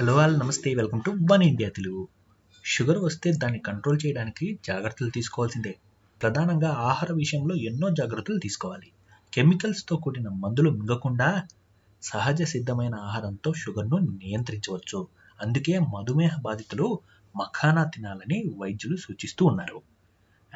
Hello వాళ్ళు నమస్తే welcome to one India Telugu sugar వస్తే దాన్ని కంట్రోల్ చేయడానికి జాగ్రత్తలు తీసుకోవాల్సిందే. ప్రధానంగా ఆహార విషయంలో ఎన్నో జాగ్రత్తలు తీసుకోవాలి. కెమికల్స్తో కూడిన మందులు మింగకుండా సహజ సిద్ధమైన ఆహారంతో షుగర్ను నియంత్రించవచ్చు. అందుకే మధుమేహ బాధితులు మఖానా తినాలని వైద్యులు సూచిస్తూ ఉన్నారు.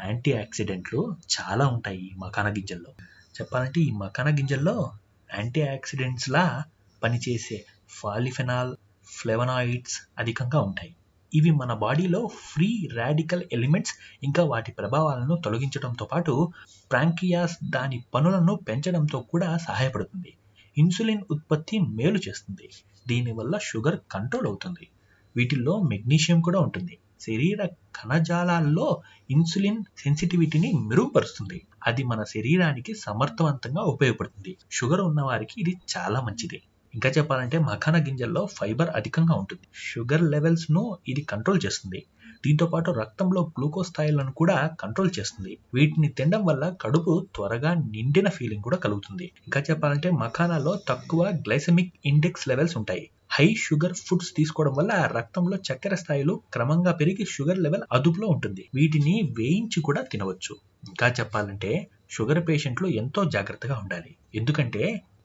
యాంటీ ఆక్సిడెంట్లు చాలా ఉంటాయి ఈ మఖానా గింజల్లో. చెప్పాలంటే ఈ మఖానా గింజల్లో యాంటీ ఆక్సిడెంట్స్లా పనిచేసే ఫాలిఫెనాల్ ఫ్లెవనాయిడ్స్ అధికంగా ఉంటాయి. ఇవి మన బాడీలో ఫ్రీ రాడికల్ ఎలిమెంట్స్ ఇంకా వాటి ప్రభావాలను తొలగించడంతో పాటు ప్రాంకియాస్ దాని పనులను పెంచడంతో కూడా సహాయపడుతుంది. ఇన్సులిన్ ఉత్పత్తి మేలు చేస్తుంది. దీనివల్ల షుగర్ కంట్రోల్ అవుతుంది. వీటిల్లో మెగ్నీషియం కూడా ఉంటుంది. శరీర కణజాలాల్లో ఇన్సులిన్ సెన్సిటివిటీని మెరుగుపరుస్తుంది. అది మన శరీరానికి సమర్థవంతంగా ఉపయోగపడుతుంది. షుగర్ ఉన్నవారికి ఇది చాలా మంచిది. ఇంకా చెప్పాలంటే మఖాన గింజల్లో ఫైబర్ అధికంగా ఉంటుంది. షుగర్ లెవెల్స్ను ఇది కంట్రోల్ చేస్తుంది. దీంతో పాటు రక్తంలో గ్లూకోజ్ స్థాయిలను కూడా కంట్రోల్ చేస్తుంది. వీటిని తినడం వల్ల కడుపు త్వరగా నిండిన ఫీలింగ్ కూడా కలుగుతుంది. ఇంకా చెప్పాలంటే మఖానాలో తక్కువ గ్లైసెమిక్ ఇండెక్స్ లెవెల్స్ ఉంటాయి. హై షుగర్ ఫుడ్స్ తీసుకోవడం వల్ల రక్తంలో చక్కెర స్థాయిలు క్రమంగా పెరిగి షుగర్ లెవెల్ అదుపులో ఉంటుంది. వీటిని వేయించి కూడా తినవచ్చు. ఇంకా చెప్పాలంటే షుగర్ పేషెంట్లు ఎంతో జాగ్రత్తగా ఉండాలి. ఎందుకంటే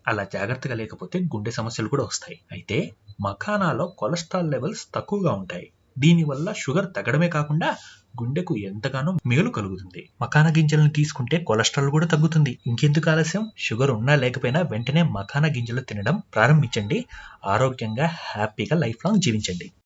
అలా జాగ్రత్తగా లేకపోతే గుండె సమస్యలు కూడా వస్తాయి. అయితే మఖానాలో కొలెస్ట్రాల్ లెవెల్స్ తక్కువగా ఉంటాయి. దీనివల్ల షుగర్ తగ్గడమే కాకుండా గుండెకు ఎంతగానో మేలు కలుగుతుంది. మకాన గింజలను తీసుకుంటే కొలెస్ట్రాల్ కూడా తగ్గుతుంది. ఇంకెందుకు ఆలస్యం? షుగర్ ఉన్నా లేకపోయినా వెంటనే మకాన గింజలు తినడం ప్రారంభించండి. ఆరోగ్యంగా హ్యాపీగా లైఫ్ లాంగ్ జీవించండి.